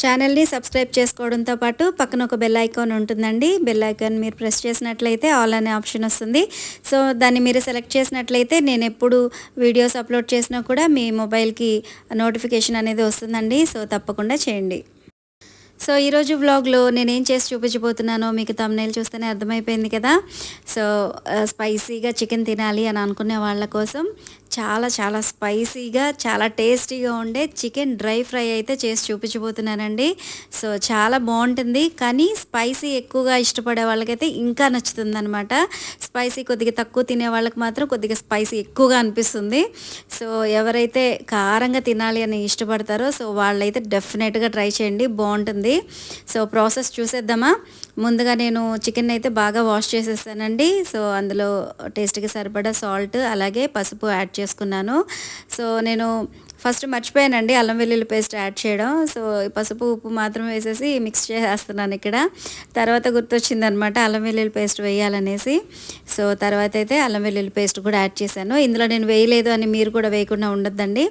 ఛానల్ని సబ్స్క్రైబ్ చేసుకోవడంతో పాటు పక్కన ఒక బెల్ ఐకాన్ ఉంటుందండి. బెల్ ఐకాన్ మీరు ప్రెస్ చేసినట్లయితే ఆల్ అనే ఆప్షన్ వస్తుంది. సో దాన్ని మీరు సెలెక్ట్ చేసినట్లయితే నేను ఎప్పుడు వీడియోస్ అప్లోడ్ చేసినా కూడా మీ మొబైల్కి నోటిఫికేషన్ అనేది వస్తుందండి. సో తప్పకుండా చేయండి. సో ఈరోజు వ్లాగ్లో నేను ఏం చేసి చూపించబోతున్నానో మీకు తమ్నేల్ చూస్తేనే అర్థమైపోయింది కదా. సో స్పైసీగా చికెన్ తినాలి అని అనుకునే వాళ్ళ కోసం చాలా చాలా స్పైసీగా చాలా టేస్టీగా ఉండే చికెన్ డ్రై ఫ్రై అయితే చేసి చూపించబోతున్నానండి. సో చాలా బాగుంటుంది. కానీ స్పైసీ ఎక్కువగా ఇష్టపడే వాళ్ళకైతే ఇంకా నచ్చుతుంది అనమాట స్పైసీ కొద్దిగా తక్కువ తినే వాళ్ళకి మాత్రం కొద్దిగా స్పైసీ ఎక్కువగా అనిపిస్తుంది. సో ఎవరైతే కారంగా తినాలి అని ఇష్టపడతారో సో వాళ్ళైతే డెఫినెట్గా ట్రై చేయండి. బాగుంటుంది. సో ప్రాసెస్ చూసేద్దామా? ముందుగా నేను చికెన్ అయితే బాగా వాష్ చేసేసానండి సో అందులో టేస్ట్కి సరిపడా సాల్ట్ అలాగే పసుపు యాడ్ చేసుకున్నాను. సో నేను ఫస్ట్ మర్చిపోయానండి అల్లం వెల్లుల్లి పేస్ట్ యాడ్ చేయడం. సో పసుపు ఉప్పు మాత్రం వేసేసి మిక్స్ చేసేస్తున్నాను ఇక్కడ. తర్వాత గుర్తొచ్చింది అనమాట అల్లం వెల్లుల్లి పేస్ట్ వేయాలనేసి. సో తర్వాత అయితే అల్లం వెల్లుల్లి పేస్ట్ కూడా యాడ్ చేశాను. ఇందులో నేను వేయలేదు అని మీరు కూడా వేయకుండా ఉండొద్దండి.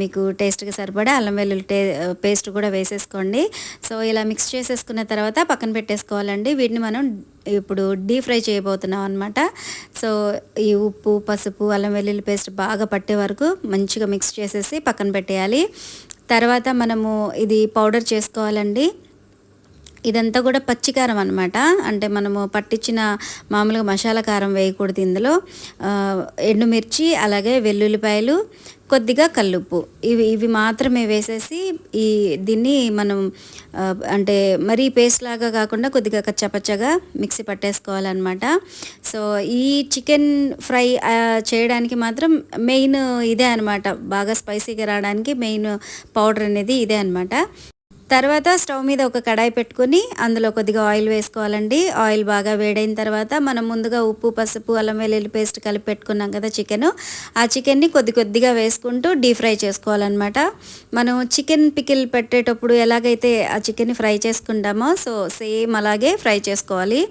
మీకు టేస్ట్కి సరిపడా అల్లం వెల్లుల్లి టే పేస్ట్ కూడా వేసేసుకోండి. సో ఇలా మిక్స్ చేసేసుకున్న తర్వాత పక్కన పెట్టేసుకోవాలండి. వీటిని మనం ఇప్పుడు డీప్ ఫ్రై చేయబోతున్నాం అనమాట సో ఈ ఉప్పు పసుపు అల్లం వెల్లుల్లి పేస్ట్ బాగా పట్టే వరకు మంచిగా మిక్స్ చేసేసి పక్కన పెట్టేయాలి. తర్వాత మనము ఇది పౌడర్ చేసుకోవాలండి. ఇదంతా కూడా పచ్చికారం అనమాట అంటే మనము పట్టించిన మామూలుగా మసాలా కారం వేయకూడదు ఇందులో. ఎండుమిర్చి అలాగే వెల్లుల్లిపాయలు కొద్దిగా కల్లుప్పు. ఇవి ఇవి మాత్రమే వేసేసి ఈ దీన్ని మనం అంటే మరీ పేస్ట్ లాగా కాకుండా కొద్దిగా కచ్చపచ్చగా మిక్సీ పట్టేసుకోవాలన్నమాట. సో ఈ చికెన్ ఫ్రై చేయడానికి మాత్రం మెయిన్ ఇదే అనమాట బాగా స్పైసీగా రావడానికి మెయిన్ పౌడర్ అనేది ఇదే అనమాట తర్వాత స్టవ్ మీద ఒక కడాయి పెట్టుకొని అందులో కొద్దిగా ఆయిల్ వేసుకోవాలండి. ఆయిల్ బాగా వేడైన తర్వాత మనం ముందుగా ఉప్పు పసుపు అల్లం వెల్లుల్లి పేస్ట్ కలిపి పెట్టుకున్నాం కదా చికెన్. ఆ చికెన్ని కొద్ది కొద్దిగా వేసుకుంటూ డీప్ ఫ్రై చేసుకోవాలన్నమాట. మనం చికెన్ పికిల్ పెట్టేటప్పుడు ఎలాగైతే ఆ చికెన్ని ఫ్రై చేసుకుంటామో సో సేమ్ అలాగే ఫ్రై చేసుకోవాలి.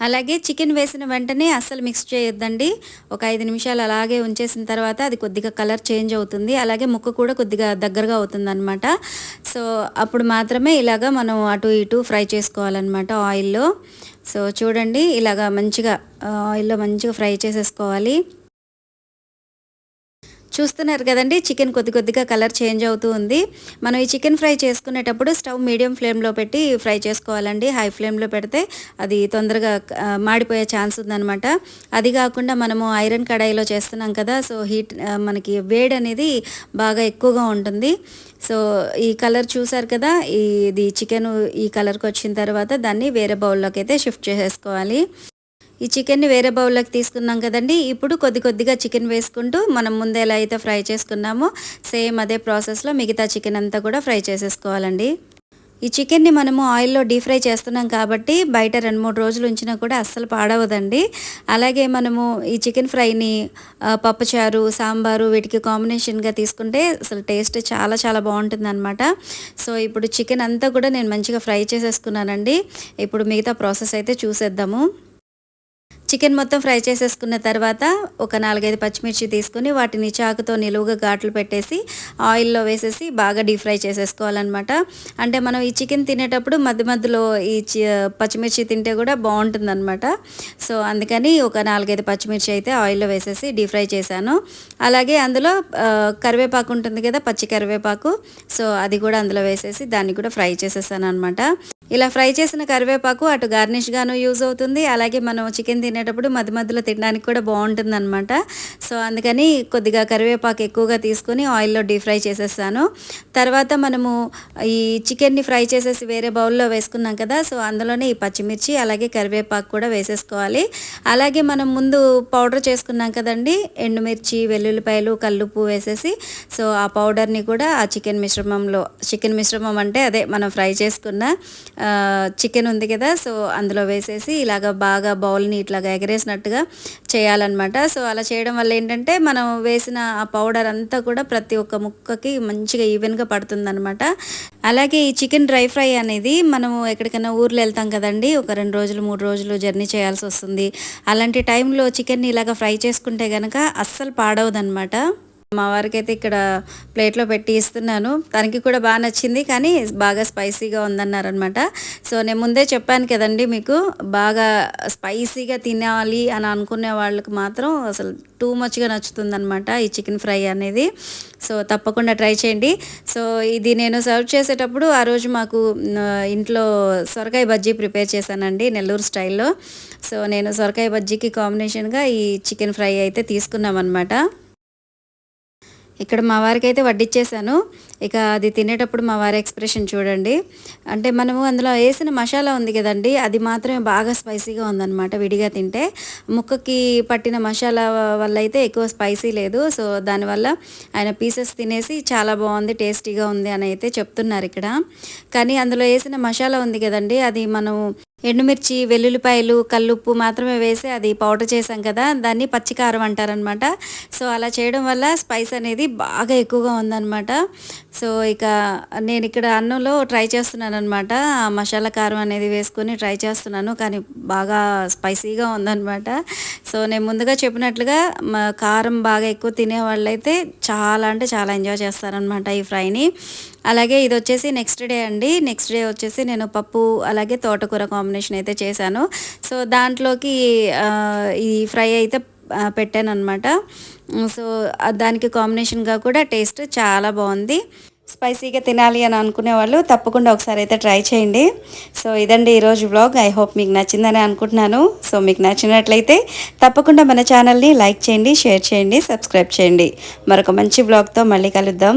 అలాగే చికెన్ వేసిన వెంటనే అస్సలు మిక్స్ చేయొద్దండి. ఒక ఐదు నిమిషాలు అలాగే ఉంచేసిన తర్వాత అది కొద్దిగా కలర్ చేంజ్ అవుతుంది. అలాగే ముక్క కూడా కొద్దిగా దగ్గరగా అవుతుంది అనమాట సో అప్పుడు మాత్రమే ఇలాగా మనం అటు ఇటు ఫ్రై చేసుకోవాలన్నమాట ఆయిల్లో సో చూడండి ఇలాగా మంచిగా ఆయిల్లో మంచిగా ఫ్రై చేసేసుకోవాలి. చూస్తున్నారు కదండి చికెన్ కొద్ది కొద్దిగా కలర్ చేంజ్ అవుతూ ఉంది. మనం ఈ చికెన్ ఫ్రై చేసుకునేటప్పుడు స్టవ్ మీడియం ఫ్లేమ్లో పెట్టి ఫ్రై చేసుకోవాలండి. హై ఫ్లేమ్లో పెడితే అది తొందరగా మాడిపోయే ఛాన్స్ ఉందనమాట అది కాకుండా మనము ఐరన్ కడాయిలో చేస్తున్నాం కదా సో హీట్ మనకి వేడి అనేది బాగా ఎక్కువగా ఉంటుంది. సో ఈ కలర్ చూసారు కదా ఈ ఇది చికెన్ ఈ కలర్కి వచ్చిన తర్వాత దాన్ని వేరే బౌల్లోకి అయితే షిఫ్ట్ చేసేసుకోవాలి. ఈ చికెన్ని వేరే బౌల్లోకి తీసుకున్నాం కదండి. ఇప్పుడు కొద్ది కొద్దిగా చికెన్ వేసుకుంటూ మనం ముందు ఎలా అయితే ఫ్రై చేసుకున్నామో సేమ్ అదే ప్రాసెస్లో మిగతా చికెన్ అంతా కూడా ఫ్రై చేసేసుకోవాలండి. ఈ చికెన్ని మనము ఆయిల్లో డీప్ ఫ్రై చేస్తున్నాం కాబట్టి బయట రెండు మూడు రోజులు ఉంచినా కూడా అస్సలు పాడవదండి. అలాగే మనము ఈ చికెన్ ఫ్రైని పప్పుచారు సాంబారు వీటికి కాంబినేషన్గా తీసుకుంటే అసలు టేస్ట్ చాలా చాలా బాగుంటుంది అనమాట సో ఇప్పుడు చికెన్ అంతా కూడా నేను మంచిగా ఫ్రై చేసేసుకున్నానండి. ఇప్పుడు మిగతా ప్రాసెస్ అయితే చూసేద్దాము. చికెన్ మొత్తం ఫ్రై చేసేసుకున్న తర్వాత ఒక నాలుగైదు పచ్చిమిర్చి తీసుకుని వాటిని చాకుతో నిలువుగా ఘాట్లు పెట్టేసి ఆయిల్లో వేసేసి బాగా డీప్ ఫ్రై చేసేసుకోవాలన్నమాట. అంటే మనం ఈ చికెన్ తినేటప్పుడు మధ్య మధ్యలో ఈ చి పచ్చిమిర్చి తింటే కూడా బాగుంటుందన్నమాట. సో అందుకని ఒక నాలుగైదు పచ్చిమిర్చి అయితే ఆయిల్లో వేసేసి డీప్ ఫ్రై చేశాను. అలాగే అందులో కరివేపాకు ఉంటుంది కదా పచ్చి కరివేపాకు. సో అది కూడా అందులో వేసేసి దాన్ని కూడా ఫ్రై చేసేసాను అనమాట ఇలా ఫ్రై చేసిన కరివేపాకు అటు గార్నిష్గాను యూజ్ అవుతుంది. అలాగే మనం చికెన్ తినే తినేటప్పుడు మధ్య మధ్యలో తినడానికి కూడా బాగుంటుంది అనమాట సో అందుకని కొద్దిగా కరివేపాకు ఎక్కువగా తీసుకొని ఆయిల్లో డీప్ ఫ్రై చేసేస్తాను తర్వాత మనము ఈ చికెన్ని ఫ్రై చేసేసి వేరే బౌల్లో వేసుకున్నాం కదా సో అందులోనే ఈ పచ్చిమిర్చి అలాగే కరివేపాకు కూడా వేసేసుకోవాలి. అలాగే మనం ముందు పౌడర్ చేసుకున్నాం కదండి ఎండుమిర్చి వెల్లుల్లిపాయలు కల్లుపు వేసేసి సో ఆ పౌడర్ని కూడా ఆ చికెన్ మిశ్రమంలో చికెన్ మిశ్రమం అంటే అదే మనం ఫ్రై చేసుకున్న చికెన్ ఉంది కదా సో అందులో వేసేసి ఇలాగ బాగా బౌల్ని ఇట్లాగా ఎగరేసినట్టుగా చేయాలన్నమాట. సో అలా చేయడం వల్ల ఏంటంటే మనం వేసిన ఆ పౌడర్ అంతా కూడా ప్రతి ఒక్క ముక్కకి మంచిగా ఈవెన్గా పడుతుందన్నమాట. అలాగే ఈ చికెన్ డ్రై ఫ్రై అనేది మనము ఎక్కడికైనా ఊర్లో వెళ్తాం కదండి ఒక రెండు రోజులు మూడు రోజులు జర్నీ చేయాల్సి వస్తుంది. అలాంటి టైంలో చికెన్ని ఇలాగ ఫ్రై చేసుకుంటే కనుక అస్సలు పాడవదన్నమాట. మా వారికి అయితే ఇక్కడ ప్లేట్లో పెట్టి ఇస్తున్నాను. తనకి కూడా బాగా నచ్చింది కానీ బాగా స్పైసీగా ఉందన్నారనమాట సో నేను ముందే చెప్పాను కదండి మీకు బాగా స్పైసీగా తినాలి అని అనుకునే వాళ్ళకి మాత్రం అసలు టూ మచ్గా నచ్చుతుందనమాట ఈ చికెన్ ఫ్రై అనేది. సో తప్పకుండా ట్రై చేయండి. సో ఇది నేను సర్వ్ చేసేటప్పుడు ఆ రోజు మాకు ఇంట్లో సొరకాయ బజ్జీ ప్రిపేర్ చేశానండి నెల్లూరు స్టైల్లో. సో నేను సొరకాయ బజ్జీకి కాంబినేషన్గా ఈ చికెన్ ఫ్రై అయితే తీసుకున్నామన్నమాట. ఇక్కడ మా వారికి అయితే వడ్డిచ్చేసాను. ఇక అది తినేటప్పుడు మా వారి ఎక్స్ప్రెషన్ చూడండి. అంటే మనము అందులో వేసిన మసాలా ఉంది కదండి అది మాత్రమే బాగా స్పైసీగా ఉందన్నమాట విడిగా తింటే. ముక్కకి పట్టిన మసాలా వల్ల అయితే ఎక్కువ స్పైసీ లేదు. సో దానివల్ల ఆయన పీసెస్ తినేసి చాలా బాగుంది టేస్టీగా ఉంది అని అయితే చెప్తున్నారు ఇక్కడ. కానీ అందులో వేసిన మసాలా ఉంది కదండి అది మనం ఎండుమిర్చి వెల్లుల్లిపాయలు కల్లుప్పు మాత్రమే వేసి అది పౌడర్ చేసాం కదా దాన్ని పచ్చికారం అంటారనమాట. సో అలా చేయడం వల్ల స్పైస్ అనేది బాగా ఎక్కువగా ఉందన్నమాట సో ఇక నేను ఇక్కడ అన్నంలో ట్రై చేస్తున్నాను అనమాట మసాలా కారం అనేది వేసుకొని ట్రై చేస్తున్నాను కానీ బాగా స్పైసీగా ఉందన్నమాట సో నేను ముందుగా చెప్పినట్లుగా మా కారం బాగా ఎక్కువ తినే వాళ్ళైతే చాలా అంటే చాలా ఎంజాయ్ చేస్తారనమాట ఈ ఫ్రైని. అలాగే ఇది వచ్చేసి నెక్స్ట్ డే అండి. నెక్స్ట్ డే వచ్చేసి నేను పప్పు అలాగే తోటకూర కాంబినేషన్ అయితే చేశాను. సో దాంట్లోకి ఈ ఫ్రై అయితే పెట్టాను అనమాట సో mm, దానికి కాంబినేషన్గా కూడా టేస్ట్ చాలా బాగుంది. స్పైసీగా తినాలి అని అనుకునే వాళ్ళు తప్పకుండా ఒకసారి అయితే ట్రై చేయండి. సో ఇదండి ఈరోజు వ్లాగ్ ఐ హోప్ మీకు నచ్చిందని అనుకుంటున్నాను. సో మీకు నచ్చినట్లయితే తప్పకుండా మన ఛానల్ని లైక్ చేయండి షేర్ చేయండి సబ్స్క్రైబ్ చేయండి. మరొక మంచి బ్లాగ్తో మళ్ళీ కలుద్దాం.